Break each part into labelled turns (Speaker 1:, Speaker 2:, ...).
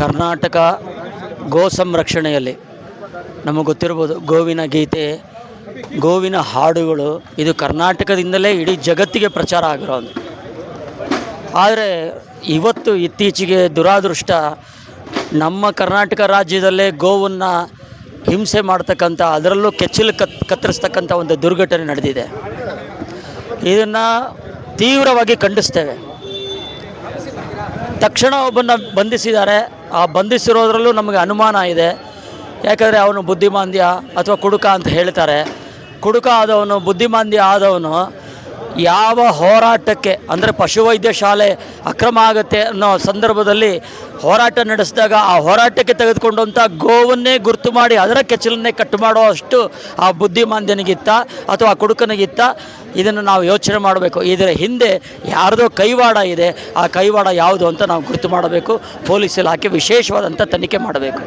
Speaker 1: ಕರ್ನಾಟಕ ಗೋ ಸಂರಕ್ಷಣೆಯಲ್ಲಿ ನಮಗೆ ಗೊತ್ತಿರ್ಬೋದು ಗೋವಿನ ಗೀತೆ, ಗೋವಿನ ಹಾಡುಗಳು, ಇದು ಕರ್ನಾಟಕದಿಂದಲೇ ಇಡೀ ಜಗತ್ತಿಗೆ ಪ್ರಚಾರ ಆಗಿರೋದು ಆದರೆ ಇವತ್ತು ಇತ್ತೀಚೆಗೆ ದುರಾದೃಷ್ಟ ನಮ್ಮ ಕರ್ನಾಟಕ ರಾಜ್ಯದಲ್ಲೇ ಗೋವನ್ನು ಹಿಂಸೆ ಮಾಡ್ತಕ್ಕಂಥ, ಅದರಲ್ಲೂ ಕೆಚ್ಚಲು ಕತ್, ಕತ್ತರಿಸ್ತಕ್ಕಂಥ ಒಂದು ದುರ್ಘಟನೆ ನಡೆದಿದೆ. ಇದನ್ನು ತೀವ್ರವಾಗಿ ಖಂಡಿಸ್ತೇವೆ. ತಕ್ಷಣ ಒಬ್ಬನ ಬಂಧಿಸಿದ್ದಾರೆ. ಆ ಬಂಧಿಸಿರೋದ್ರಲ್ಲೂ ನಮಗೆ ಅನುಮಾನ ಇದೆ. ಯಾಕಂದರೆ ಅವನು ಬುದ್ಧಿಮಾಂದ್ಯ ಅಥವಾ ಕುಡುಕ ಅಂತ ಹೇಳ್ತಾರೆ. ಕುಡುಕ ಆದವನು, ಬುದ್ಧಿಮಾಂದ್ಯ ಆದವನು ಯಾವ ಹೋರಾಟಕ್ಕೆ, ಅಂದರೆ ಪಶುವೈದ್ಯ ಶಾಲೆ ಅಕ್ರಮ ಆಗುತ್ತೆ ಅನ್ನೋ ಸಂದರ್ಭದಲ್ಲಿ ಹೋರಾಟ ನಡೆಸಿದಾಗ ಆ ಹೋರಾಟಕ್ಕೆ ತೆಗೆದುಕೊಂಡಂಥ ಗೋವನ್ನೇ ಗುರುತು ಮಾಡಿ ಅದರ ಕೆಚ್ಚಲನ್ನೇ ಕಟ್ ಮಾಡೋ ಅಷ್ಟು ಆ ಬುದ್ಧಿಮಾಂದ್ಯನಿಗಿತ್ತ ಅಥವಾ ಆ ಕುಡುಕನಿಗಿತ್ತ ಇದನ್ನು ನಾವು ಯೋಚನೆ ಮಾಡಬೇಕು. ಇದರ ಹಿಂದೆ ಯಾರದೋ ಕೈವಾಡ ಇದೆ, ಆ ಕೈವಾಡ ಯಾವುದು ಅಂತ ನಾವು ಗುರುತು ಮಾಡಬೇಕು. ಪೊಲೀಸ್ ಇಲಾಖೆ ವಿಶೇಷವಾದಂಥ ತನಿಖೆ ಮಾಡಬೇಕು.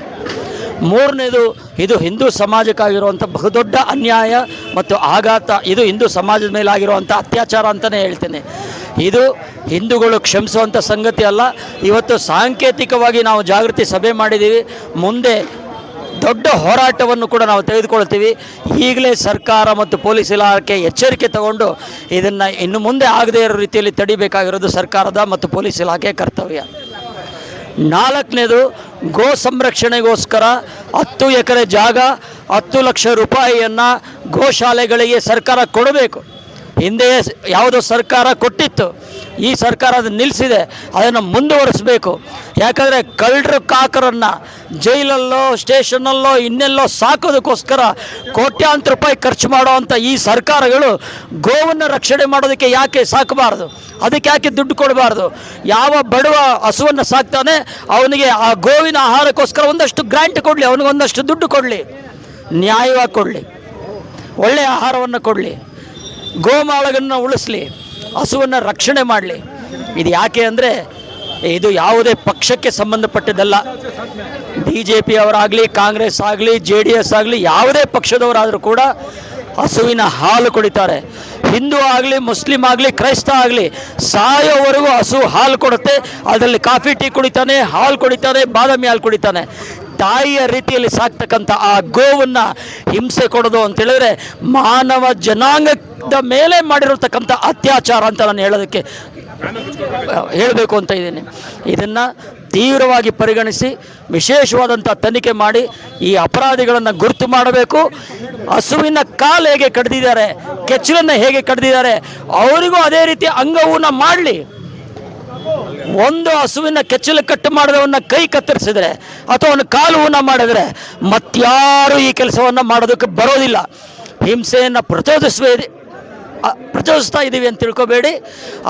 Speaker 1: ಮೂರನೇದು, ಇದು ಹಿಂದೂ ಸಮಾಜಕ್ಕಾಗಿರುವಂಥ ಬಹುದೊಡ್ಡ ಅನ್ಯಾಯ ಮತ್ತು ಆಘಾತ. ಇದು ಹಿಂದೂ ಸಮಾಜದ ಮೇಲಾಗಿರುವಂಥ ಅತ್ಯಾಚಾರ ಅಂತಲೇ ಹೇಳ್ತೇನೆ. ಇದು ಹಿಂದೂಗಳು ಕ್ಷಮಿಸುವಂಥ ಸಂಗತಿ ಅಲ್ಲ. ಇವತ್ತು ಸಾಂಕೇತಿಕವಾಗಿ ನಾವು ಜಾಗೃತಿ ಸಭೆ ಮಾಡಿದ್ದೀವಿ. ಮುಂದೆ ದೊಡ್ಡ ಹೋರಾಟವನ್ನು ಕೂಡ ನಾವು ತೆಗೆದುಕೊಳ್ತೀವಿ. ಈಗಲೇ ಸರ್ಕಾರ ಮತ್ತು ಪೊಲೀಸ್ ಇಲಾಖೆ ಎಚ್ಚರಿಕೆ ತಗೊಂಡು ಇದನ್ನು ಇನ್ನು ಮುಂದೆ ಆಗದೇ ಇರೋ ರೀತಿಯಲ್ಲಿ ತಡಿಬೇಕಾಗಿರೋದು ಸರ್ಕಾರದ ಮತ್ತು ಪೊಲೀಸ್ ಇಲಾಖೆ ಕರ್ತವ್ಯ. ನಾಲ್ಕನೇದು ಗೋ ಸಂರಕ್ಷಣೆಗೋಸ್ಕರ ಹತ್ತು ಎಕರೆ ಜಾಗ ಹತ್ತು ಲಕ್ಷ ರೂಪಾಯಿಯನ್ನು ಗೋಶಾಲೆಗಳಿಗೆ ಸರ್ಕಾರ ಕೊಡಬೇಕು. ಹಿಂದೆ ಯಾವುದೋ ಸರ್ಕಾರ ಕೊಟ್ಟಿತ್ತು. ಈ ಸರ್ಕಾರ ಅದನ್ನು ನಿಲ್ಲಿಸಿದೆ ಅದನ್ನು ಮುಂದುವರಿಸಬೇಕು. ಯಾಕಂದರೆ ಕಳ್ಳರು ಕಾಕರನ್ನು ಜೈಲಲ್ಲೋ, ಸ್ಟೇಷನಲ್ಲೋ, ಇನ್ನೆಲ್ಲೋ ಸಾಕೋದಕ್ಕೋಸ್ಕರ ಕೋಟ್ಯಾಂತರ ರೂಪಾಯಿ ಖರ್ಚು ಮಾಡುವಂಥ ಈ ಸರ್ಕಾರಗಳು ಗೋವನ್ನು ರಕ್ಷಣೆ ಮಾಡೋದಕ್ಕೆ ಯಾಕೆ ಸಾಕಬಾರ್ದು? ಅದಕ್ಕೆ ಯಾಕೆ ದುಡ್ಡು ಕೊಡಬಾರ್ದು? ಯಾವ ಬಡವ ಹಸುವನ್ನು ಸಾಕ್ತಾನೆ, ಅವನಿಗೆ ಆ ಗೋವಿನ ಆಹಾರಕ್ಕೋಸ್ಕರ ಒಂದಷ್ಟು ಗ್ರ್ಯಾಂಟ್ ಕೊಡಲಿ ಅವನಿಗೆ ಒಂದಷ್ಟು ದುಡ್ಡು ಕೊಡಲಿ. ನ್ಯಾಯವಾಗಿ ಕೊಡಲಿ. ಒಳ್ಳೆಯ ಆಹಾರವನ್ನು ಕೊಡಲಿ. ಗೋಮಾಳಗನ್ನು ಉಳಿಸ್ಲಿ, ಹಸುವನ್ನು ರಕ್ಷಣೆ ಮಾಡಲಿ. ಇದು ಯಾಕೆ ಅಂದರೆ, ಇದು ಯಾವುದೇ ಪಕ್ಷಕ್ಕೆ ಸಂಬಂಧಪಟ್ಟಿದ್ದಲ್ಲ. ಬಿ ಜೆ ಪಿ ಅವರಾಗಲಿ ಕಾಂಗ್ರೆಸ್ ಆಗಲಿ, ಜೆ ಡಿ ಎಸ್ ಆಗಲಿ, ಯಾವುದೇ ಪಕ್ಷದವರಾದರೂ ಕೂಡ ಹಸುವಿನ ಹಾಲು ಕುಡಿತಾರೆ. ಹಿಂದೂ ಆಗಲಿ, ಮುಸ್ಲಿಂ ಆಗಲಿ, ಕ್ರೈಸ್ತ ಆಗಲಿ, ಸಾಯೋವರೆಗೂ ಹಸು ಹಾಲು ಕೊಡುತ್ತೆ. ಅದರಲ್ಲಿ ಕಾಫಿ, ಟೀ ಕುಡಿತಾನೆ, ಹಾಲು ಕುಡಿತಾನೆ, ಬಾದಾಮಿ ಹಾಲು ಕುಡಿತಾನೆ. ತಾಯಿಯ ರೀತಿಯಲ್ಲಿ ಸಾಕ್ತಕ್ಕಂಥ ಆ ಗೋವನ್ನು ಹಿಂಸೆ ಕೊಡೋದು ಅಂತೇಳಿದ್ರೆ ಮಾನವ ಮಾನವ ಜನಾಂಗದ ಮೇಲೆ ಮಾಡಿರತಕ್ಕಂಥ ಅತ್ಯಾಚಾರ ಅಂತ ನಾನು ಹೇಳೋದಕ್ಕೆ ಹೇಳಬೇಕು ಅಂತ ಇದ್ದೀನಿ. ಇದನ್ನು ತೀವ್ರವಾಗಿ ಪರಿಗಣಿಸಿ, ವಿಶೇಷವಾದಂಥ ತನಿಖೆ ಮಾಡಿ, ಈ ಅಪರಾಧಿಗಳನ್ನು ಗುರುತು ಮಾಡಬೇಕು. ಹಸುವಿನ ಕಾಲು ಹೇಗೆ ಕಡ್ದಿದ್ದಾರೆ, ಕೆಚ್ಚಲನ್ನು ಹೇಗೆ ಕಡ್ದಿದ್ದಾರೆ, ಅವರಿಗೂ ಅದೇ ರೀತಿ ಅಂಗವನ್ನು ಮಾಡಲಿ. ಒಂದು ಹಸುವಿನ ಕೆಚ್ಚಲು ಕಟ್ಟು ಮಾಡಿದವನ್ನ ಕೈ ಕತ್ತರಿಸಿದ್ರೆ, ಅಥವಾ ಅವನ ಕಾಲು ಮಾಡಿದರೆ, ಮತ್ಯಾರು ಈ ಕೆಲಸವನ್ನು ಮಾಡೋದಕ್ಕೆ ಬರೋದಿಲ್ಲ. ಹಿಂಸೆಯನ್ನು ಪ್ರಚೋದಿಸುವ ಪ್ರಚೋದಿಸ್ತಾ ಇದ್ದೀವಿ ಅಂತ ತಿಳ್ಕೊಬೇಡಿ.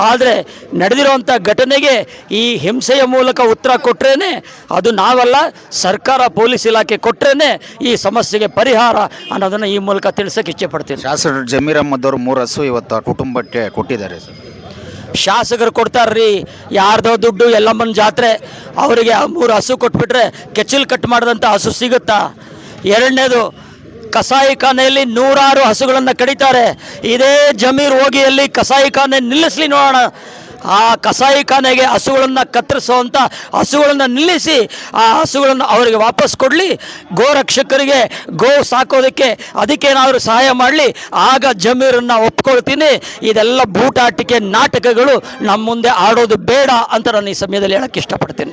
Speaker 1: ಆದರೆ ನಡೆದಿರುವಂಥ ಘಟನೆಗೆ ಈ ಹಿಂಸೆಯ ಮೂಲಕ ಉತ್ತರ ಕೊಟ್ಟರೇನೆ ಅದು ನಾವಲ್ಲ ಸರ್ಕಾರ ಪೊಲೀಸ್ ಇಲಾಖೆ ಕೊಟ್ಟರೇ ಈ ಸಮಸ್ಯೆಗೆ ಪರಿಹಾರ ಅನ್ನೋದನ್ನು ಈ ಮೂಲಕ ತಿಳಿಸೋಕೆ ಇಚ್ಛೆಪಡ್ತೀನಿ.
Speaker 2: ಶಾಸಕರು ಜಮೀರ್ ಅಹ್ಮದ್ ಅವರು ಮೂರು ಹಸು ಇವತ್ತು ಕುಟುಂಬಕ್ಕೆ ಕೊಟ್ಟಿದ್ದಾರೆ ಸರ್.
Speaker 1: ಶಾಸಕರು ಕೊಡ್ತಾರ್ರಿ ಯಾರ್ದೋ ದುಡ್ಡು ಎಲ್ಲಮ್ಮನ ಜಾತ್ರೆ ಅವರಿಗೆ ಆ ಮೂರು ಹಸು ಕೊಟ್ಬಿಟ್ರೆ ಕೆಚ್ಚಲು ಕಟ್ ಮಾಡಿದಂಥ ಹಸು ಸಿಗುತ್ತಾ? ಎರಡನೇದು ಕಸಾಯಿಖಾನೆಯಲ್ಲಿ ನೂರಾರು ಹಸುಗಳನ್ನು ಕಡಿತಾರೆ. ಇದೇ ಜಮೀರ್ ಹೋಗಿಯಲ್ಲಿ ಕಸಾಯಿಖಾನೆ ನಿಲ್ಲಿಸಲಿ ನೋಡೋಣ. ಆ ಕಸಾಯಿಖಾನೆಗೆ ಹಸುಗಳನ್ನು ಕತ್ತರಿಸುವಂಥ ಹಸುಗಳನ್ನು ನಿಲ್ಲಿಸಿ ಆ ಹಸುಗಳನ್ನು ಅವರಿಗೆ ವಾಪಸ್ ಕೊಡಲಿ. ಗೋರಕ್ಷಕರಿಗೆ ಗೋ ಸಾಕೋದಕ್ಕೆ ಅದಕ್ಕೇನಾದರೂ ಸಹಾಯ ಮಾಡಲಿ. ಆಗ ಜಮೀರನ್ನು ಒಪ್ಕೊಳ್ತೀನಿ. ಇದೆಲ್ಲ ಬೂಟಾಟಿಕೆ ನಾಟಕಗಳು. ನಮ್ಮ ಮುಂದೆ ಆಡೋದು ಬೇಡ ಅಂತ ನಾನು ಈ ಸಮಯದಲ್ಲಿ ಹೇಳಕ್ಕೆ ಇಷ್ಟಪಡ್ತೀನಿ.